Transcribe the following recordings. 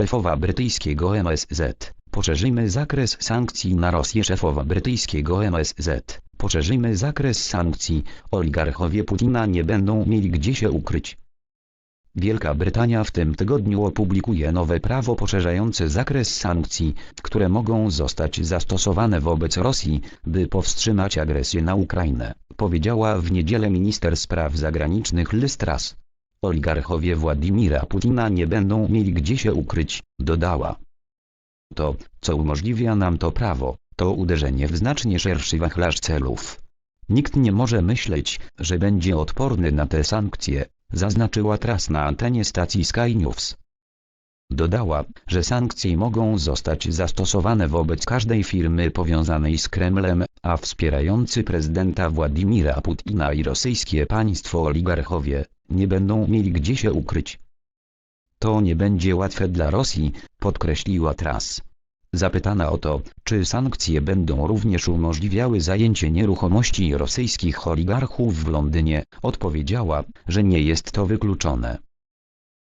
Szefowa brytyjskiego MSZ. Poszerzymy zakres sankcji na Rosję. Szefowa brytyjskiego MSZ. Poszerzymy zakres sankcji. Oligarchowie Putina nie będą mieli gdzie się ukryć. Wielka Brytania w tym tygodniu opublikuje nowe prawo poszerzające zakres sankcji, które mogą zostać zastosowane wobec Rosji, by powstrzymać agresję na Ukrainę, powiedziała w niedzielę minister spraw zagranicznych Liz Truss. Oligarchowie Władimira Putina nie będą mieli gdzie się ukryć, dodała. To, co umożliwia nam to prawo, to uderzenie w znacznie szerszy wachlarz celów. Nikt nie może myśleć, że będzie odporny na te sankcje, zaznaczyła Truss na antenie stacji Sky News. Dodała, że sankcje mogą zostać zastosowane wobec każdej firmy powiązanej z Kremlem, a wspierający prezydenta Władimira Putina i rosyjskie państwo oligarchowie nie będą mieli gdzie się ukryć. To nie będzie łatwe dla Rosji, podkreśliła Truss. Zapytana o to, czy sankcje będą również umożliwiały zajęcie nieruchomości rosyjskich oligarchów w Londynie, odpowiedziała, że nie jest to wykluczone.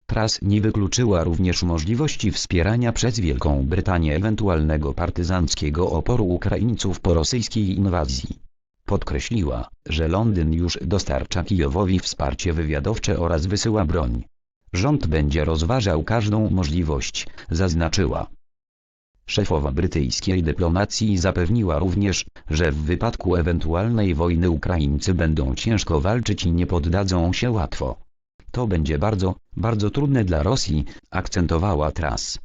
Truss nie wykluczyła również możliwości wspierania przez Wielką Brytanię ewentualnego partyzanckiego oporu Ukraińców po rosyjskiej inwazji. Podkreśliła, że Londyn już dostarcza Kijowowi wsparcie wywiadowcze oraz wysyła broń. Rząd będzie rozważał każdą możliwość, zaznaczyła. Szefowa brytyjskiej dyplomacji zapewniła również, że w wypadku ewentualnej wojny Ukraińcy będą ciężko walczyć i nie poddadzą się łatwo. To będzie bardzo, bardzo trudne dla Rosji, akcentowała Truss.